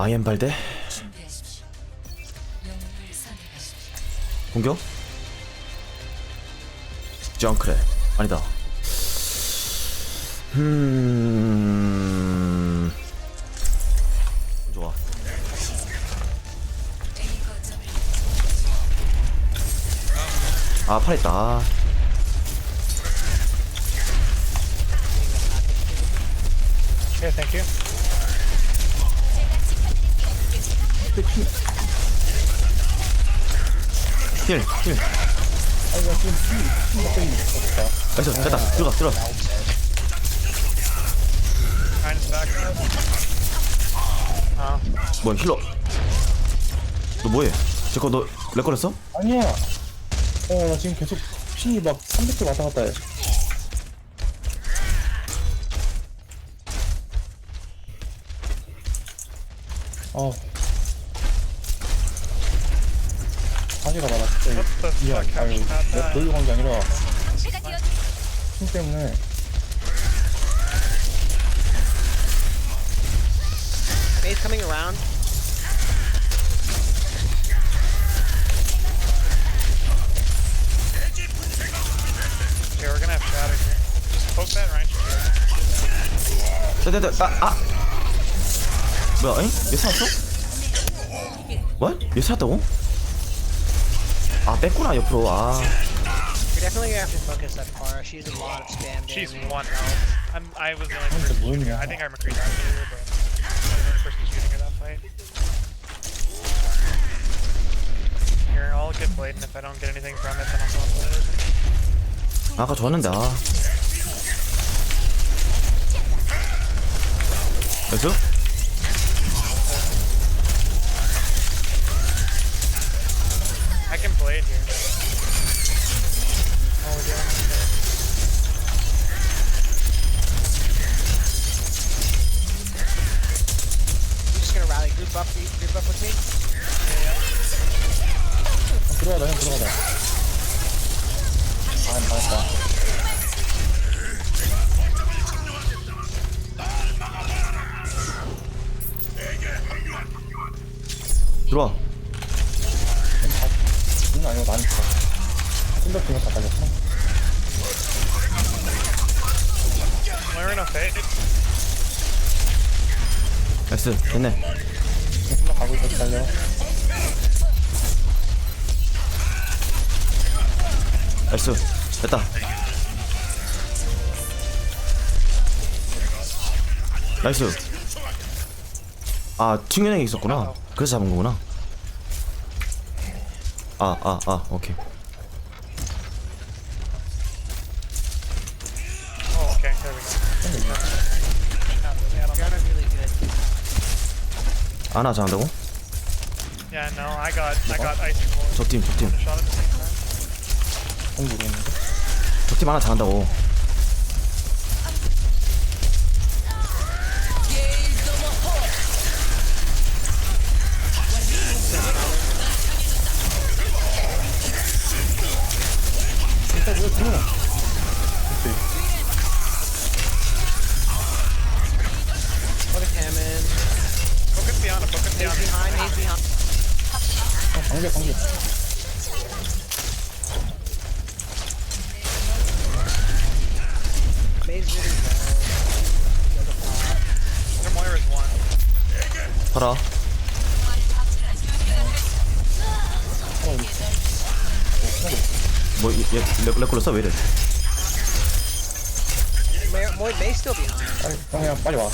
아이엠 발대. 공격? 정크레. 아니다. 음. 좋아. 아 팔했다. 아, Okay, thank 나피 먹고 있는 거 나이스 됐다. 들어가 들어가. 뭐야 힐러. 너 뭐해? 제거 너 렉 걸렸어? 아니야 어 나 지금 계속 피 막 300개 왔다 갔다 해. 어. 사기가 what the 미안 아유 내가 die? 돌려고 한게 아니라 힘 때문에 Base coming around. Okay, we're gonna have shadow here. Just poke that Ryan. should be 됐됐됐 아아 뭐야 잉? 얘 살았어? 뭐? 얘 살았다고? 아 뺐구나 옆으로 아 You're definitely gonna have to focus that Pharah. She has a lot of spam She's damage. one health. I'm, I was the only That's a person balloon, shooting her. yeah. I think our McCree's after her, but I'm the only person shooting her that fight. Here, I'll get played, and if I don't get anything from it, then I'll stop playing. 아까 좋았는데 아 나이 can play it here. Oh, we're doing You're just gonna rally. Group up. Group up with me. 어, 들어가자 형 들어가자 아 맞았다 들어와 다 We're in a fade. 나이스 됐네. 생각 가고 있어 달려 나이스 됐다. 나이스. 아 튕겨내기 있었구나. 그래서 잡은 거구나. 아아아 오케이 아나 잘한다고? Yeah, no, I got, I got ice Shot at the same time. 형 모르겠는데 적팀 하나 잘한다고 진짜 왜 들어가 Behind. Behind. 형 방개 방개 Maze really low. Their Moira's one. 팔아 뭐얘렉 걸렸어 왜 이래 Moira, Moira, Maze still behind. 빨리 형 그냥 빨리 와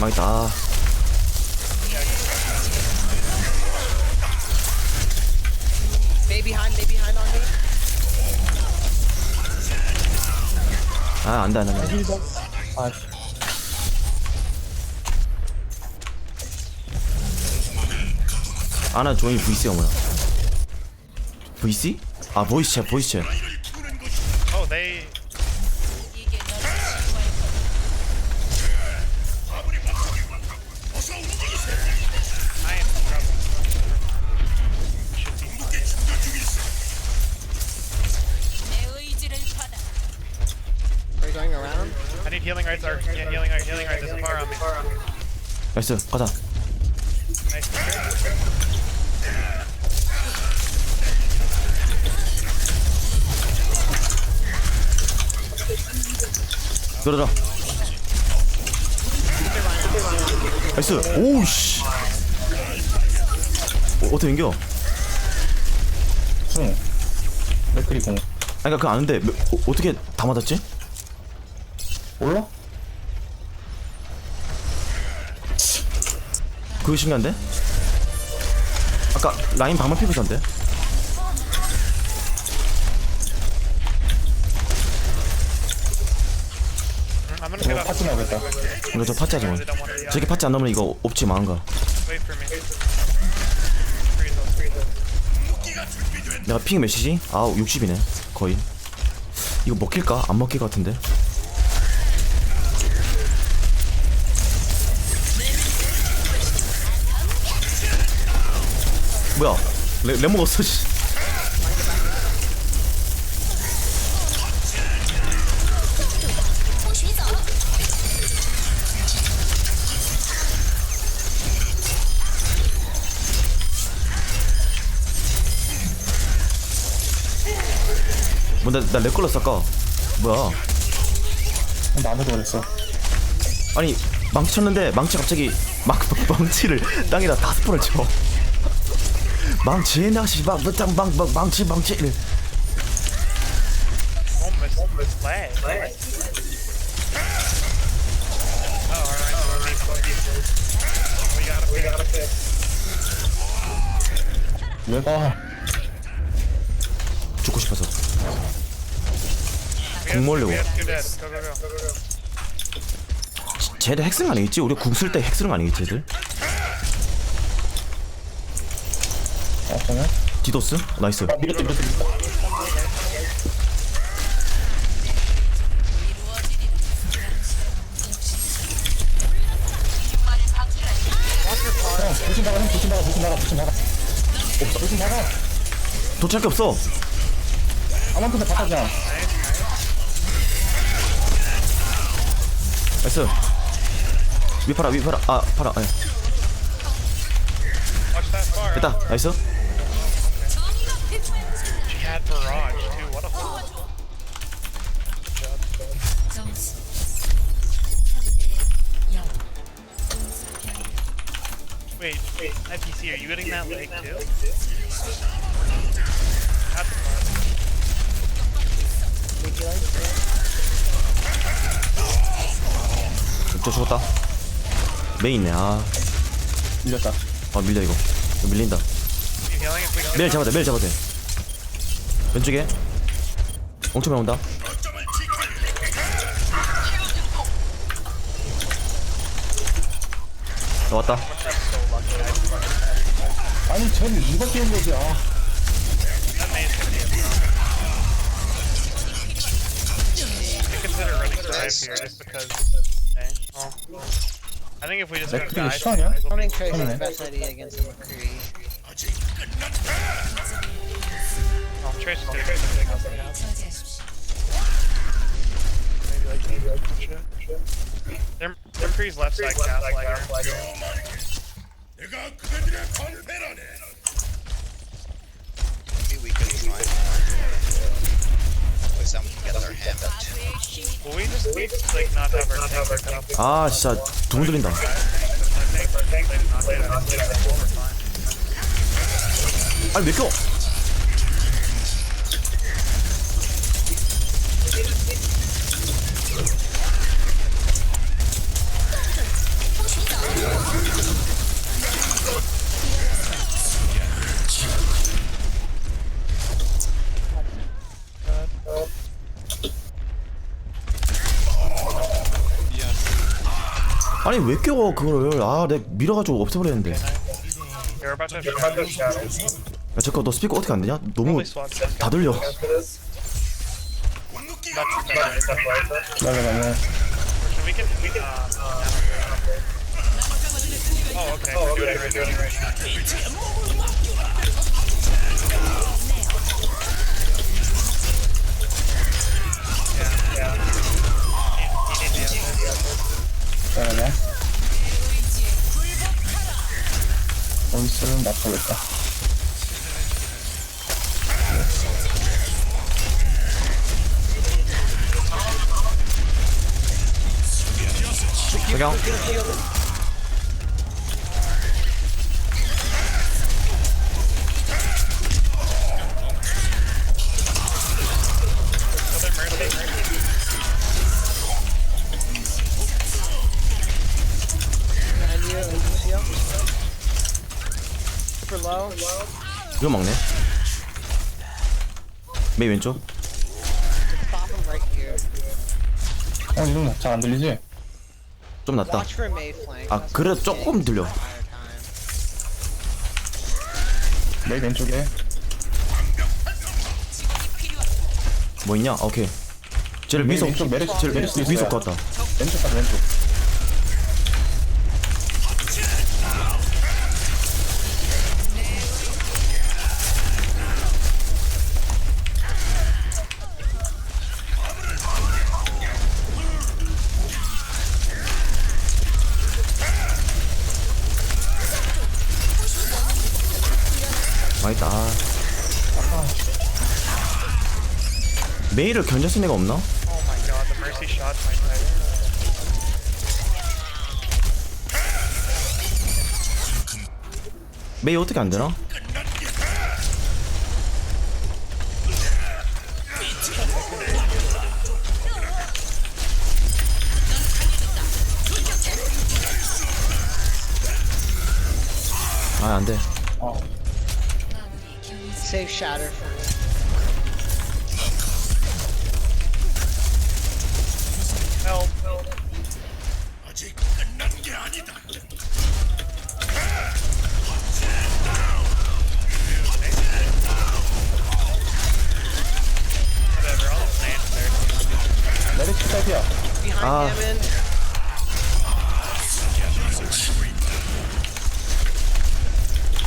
망했다. 아 안돼 안돼 안돼 아씨 아나 조이 VC가 뭐야 VC? 아 보이스 챗 보이스 챗 나이스 가자. 들어라 나이스 오우씨 어, 어떻게 생겨? 응 맥크리 공 아니 그니까 그거 아는데 몇- 어, 어떻게 다 맞았지? 몰라? 그거 신기한데? 아까 라인 방만 피고 get 이거. 파티 나오겠다 이거 저 don't want to. 저렇게 파츠 안 넣으면 이거 옵지 freeze us. 내가 핑 몇이지? 아 60이네 거의 이거 먹힐까? 안 먹힐 것 같은데 뭐야? 레, 레 먹었어 씨. 뭐 나 나렉 걸렸어 아까. 뭐야? 나무도 그랬어. 아니 망치 쳤는데 망치 갑자기 막 망치를 땅에다 다섯 번을 쳐 망치 낚시 망망 망 망치 망치 이래. Almost, almost lag. Oh, alright. We got it. We got it. 왜가 죽고 싶어서 We have, 국몰려고. we have two dead. Go, go, go. go, go. 쟤들 핵쓰는 거 아니겠지? 우리 궁 쓸 때 핵쓰는 거 아니겠지 쟤들? 그러면? 디도스? 나이스. 아 밀었다 밀었다 밀었다 형 조심 나가 형 조심 나가 조심 나가 조심 나가 없어 조심 나가 도착할 게 없어. 아무한테나 바꿔자 나이스. 위 팔아 위 팔아 아 팔아 아. 됐다. 나이스 Wait, wait. IPC, are you hitting that leg too? At the bar. 저 죽었다 메인 있네 아, 밀렸다 아 밀려 이거 이거 밀린다 메일 잡아야 돼 메일 잡아야 돼 왼쪽에 엄청 나온다 나 왔다 아니 쟤는 누가 뛰는 거지 아 that main gonna be a problem. I consider running dive here just because. Okay, well, I think if we just go 맥크리가 dive, 싫어하냐? might as well Running be- Trace is Okay. the best idea against the McCree. Oh, Trace is doing something else right now. 처지하십시오. Maybe like, maybe like some shit. Their, their Kree's left side cast lagger. Maybe we could try more. With some get their hand out. Will we just need to like not have our tank cut off? 아 진짜 두근 들린다 Our tank, our tank, like, not later, not later, we're fine. 아니 왜껴 왜 껴 그거를 아 내가 밀어가지고 없애버렸는데 야. 잠깐 너 스피커 어떻게 안 되냐? 너무. 다 들려 uh, Oh, it right. Yeah, 모르겠다. 석양 이거 먹네 메이 왼쪽. 어, 이런 거잘안 들리지? 좀 낫다. 아 그래 조금 들려. 메이 왼쪽에. 뭐 있냐 아, 오케이 쟤를 왼쪽 메르시, 쟤를 메르시 있어요. 갔다 왼쪽 가자, 왼쪽. 메이를 견제 쓴 애가 없나? Oh. 메이 어떻게 안 되나? 아, 안 돼. 어, Save shatter Help. Whatever, I'll stand there. 메르시 딸이야. behind Ah. Hammond.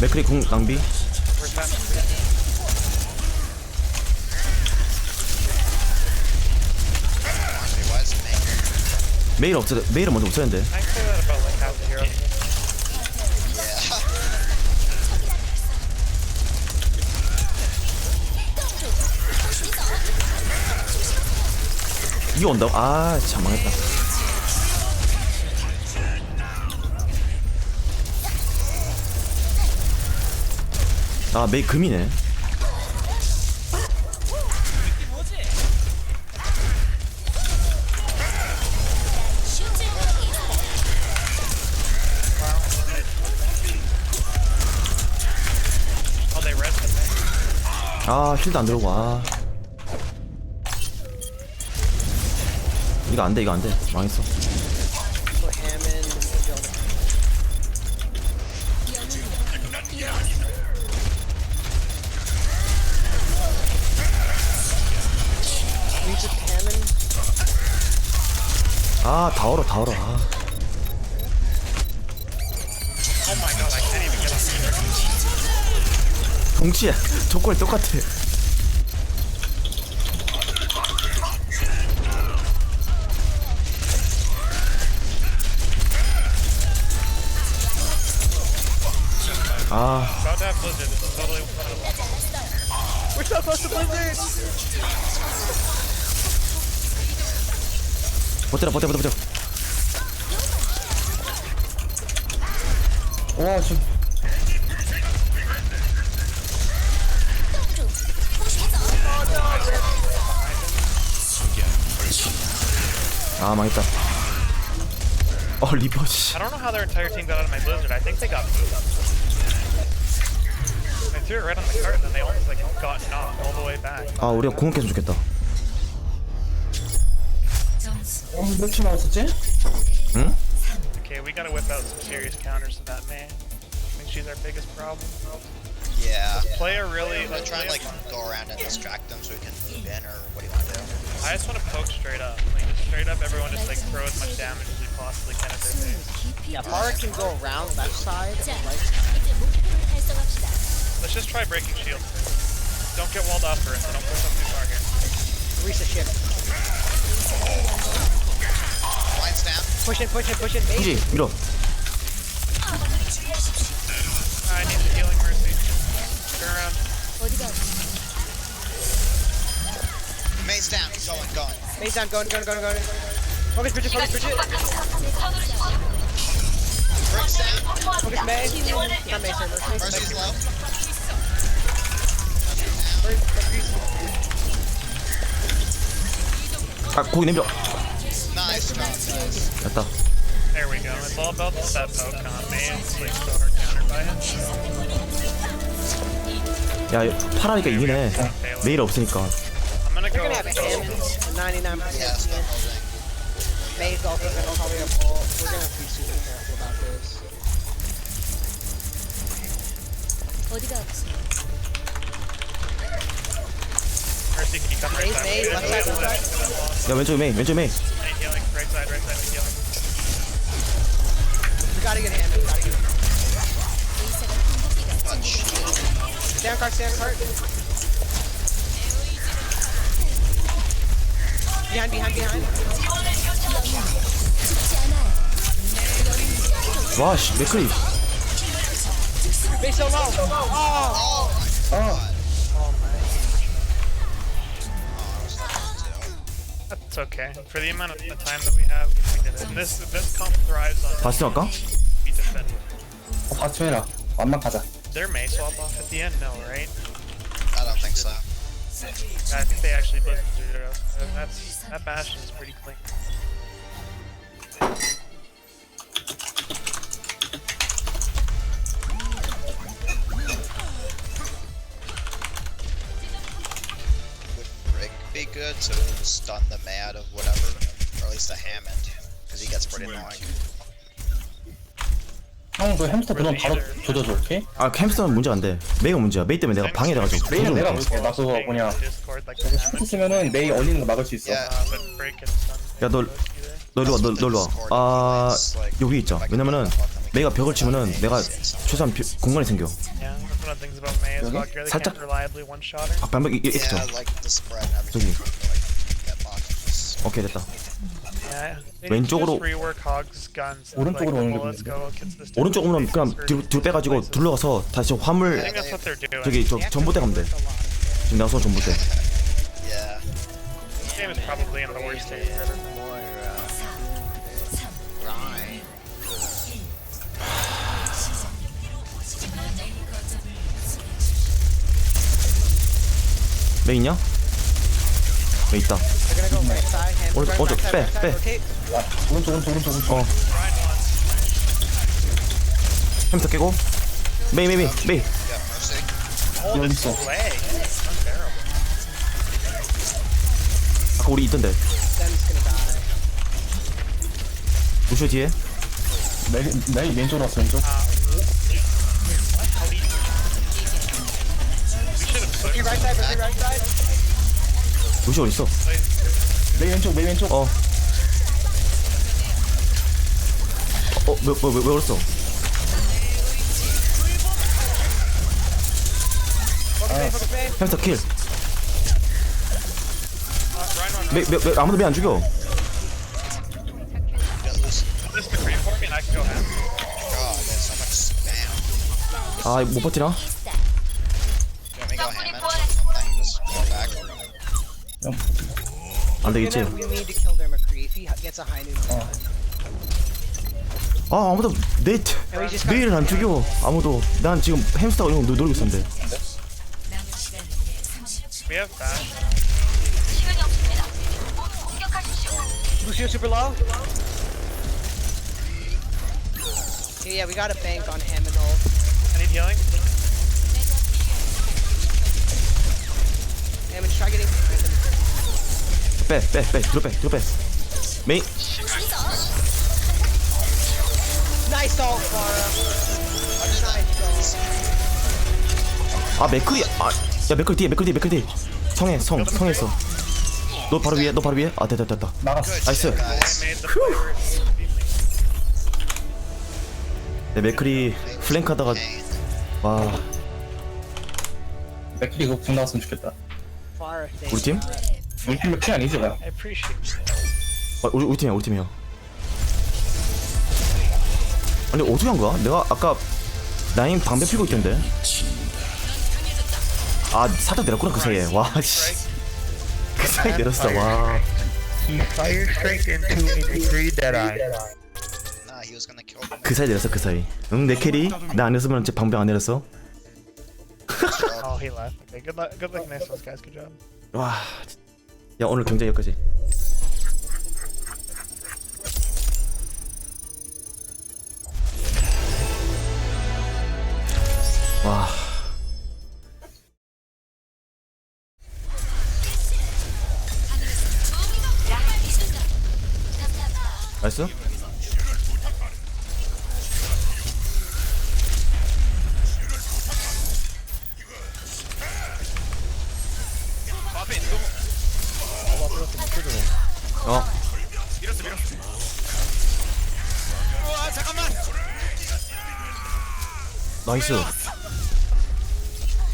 맥크리 궁 낭비. 메일 없어. 메일은 먼저 없었는데. I can say that about like half the heroes. Yeah. 이거 온다고? 아, 참 망했다. 아, 메이 금이네. 아, 힐도 안 들어오고, 아. 이거 안 돼, 이거 안 돼. 망했어. So Hammond. We just Hammond. 아, 다 얼어, 다 얼어. 아. 동치야. 조건이 똑같아. 아. 버텨라, 버텨, 버텨, 버텨. 와, 지 아, 망했다. 어, 리퍼, 씨. I don't know how their entire team got out of my Blizzard. I think they got moved. I threw it right on the cart and then they almost like got knocked all the way back. 아, 우리가 공격했으면 좋겠다. 점수 어, 몇초 나왔었지? 응? Okay, we gotta whip out some serious counters to that man. I think she's our biggest problem. Yeah. Play a really I'm like, trying to play like a- go around and distract them so we can move in, or what do you want to do? I just want to poke straight up. Like just straight up, everyone just like throw as much damage as you possibly can at their face. Yeah, Mara can go around left side right. Let's just try breaking shield. Don't get walled off first, I don't push up too far here. Reese ship. Blind stamp. Push it, push it, push it. maybe. Middle. I need the healing mercy. Turn around. Main's down. Going, going. Maze down, going, going, going, going. Focus Bridget, focus Bridget. Briggs down. Focus May. Not May, sorry, Mercy. Mercy's low. 아 고기 냄새 Nice guys. 됐다 There we go. It's all about that poke on me. It's like so hard countered by it. 야 파라니까 이기네 메일 없으니까 I'm gonna go. We're gonna have Hammond, a 99% Yeah, stop chance. moving. May's also gonna probably have ult. We're gonna have to be super careful about this. 어디가 아프세요? Mercy, can you come right Maze, side? Maze, left side, left side. 야 왼쪽 메인 왼쪽 메인 Any healing? Right side, right side, any healing. We gotta get Hammond, gotta get 의사가 궁극기가 Oh, shit. Stand cart, stand cart. Behind, behind, behind. 죽지 않아요. 와씨 맥크리 Base so low. Oh, 아 That's okay. For the amount of the time that we have, we did it. And this this comp thrives on 바스팅 할까? be defended. 어, 같이 해라 완막 가자 Their May swap off at the end, no, right? I don't think so. I think they actually blizzard zero. So That's that bastion is pretty clean. Would Rick be good to stun the May out of whatever? Or at least a Hammond. Because he gets pretty annoying. 형그 햄스터 그럼 바로 조져줘 오케이? 아 햄스터는 문제 안 돼 메이가 문제야 메이 때문에 내가 방해돼 가지고 메이는 조절 내가 못해 볼게 나 그거 뭐냐 the damage, 쓰면은 메이 얼리는 거 막을 수 있어 Yeah. uh, but break and stun. 야, 너-. 너 일로 와 너, 너 일로 와 아 여기 있자 왜냐면은 메이가 벽을 치면은 내가 최소한 비- 공간이 생겨 살짝-. 아 반박 the spread and 저기. 오케이 됐다 왼쪽으로-. 오른쪽으로 오는 게 let's 문제인데. go. Gets this 오른쪽 오면 그냥 뒤로, 뒤로 빼가지고 둘러가서 다시 화물. 저기 저 전봇대 가면 돼 지금 내가 쏜 전봇대. 메이 있냐? Right side, back. rotate. 야, 오른쪽 오른쪽 오른쪽 오른쪽 어. 햄스터 깨고 메이 메이 메이 메이. Oh, 여기 있어. 아까 우리 있던데. 우슈 뒤에 메이 메이 왼쪽으로 왔어 왼쪽 Mercy right side, Mercy right side. 우슈 어딨어 메이 왼쪽 메이 왼쪽 어. 어, 왜, 왜, 왜, 왜 May. 햄스터 킬. Uh. 매, 매, 매, 아무도 매 안 죽여. 아, 못 버티나? Noon, we're done. 아, 아무도 내, And 메일을 안 죽여. 아무도. 난 지금 이거 노- 노리고 있었는데. 남은 시간 30초. We have bash. Lucio super low. Yeah, yeah, we got a bank on Hammond ult. I need healing. Hammond, try getting him. 빼, 빼, 빼. 뒤로 빼, 뒤로 빼. 메이. 아, 맥클이. 아, 야, 맥클 뒤에, 맥클 뒤에, 맥클 뒤에. 성해, 성, 성했어. 너 바로 위에, 너 바로 위에. 아, 됐다, 됐다. 나갔어 나이스. 내 맥클이 플랭크 하다가. 와. 맥클이 이거 궁 나왔으면 좋겠다 우리 팀? 우리 팀 아니지 나 I appreciate it. 아, 우리, 우리 팀이야, 우리 팀이야. 아니, 어떻게 한 거야? 내가 아까 나인 방배 피고 있던데. 아, 살짝 내렸구나, 그 사이에. 와, 씨. 그 사이 내렸어 와 He fire straight into a degree that I. Nah, he was gonna kill them. 그 사이 내렸어 그 사이 응 내 캐리 나 안 했으면 제 방병 안 내렸어 Oh, he left. Okay, good luck. Good luck next ones, guys. Good job. 와 야 오늘 경쟁 여기까지. 와. 나이스 나이스.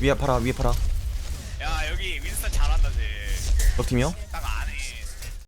위에 팔아 위에 팔아. 야 여기 윈스턴 잘한다 쟤. 적 팀이요?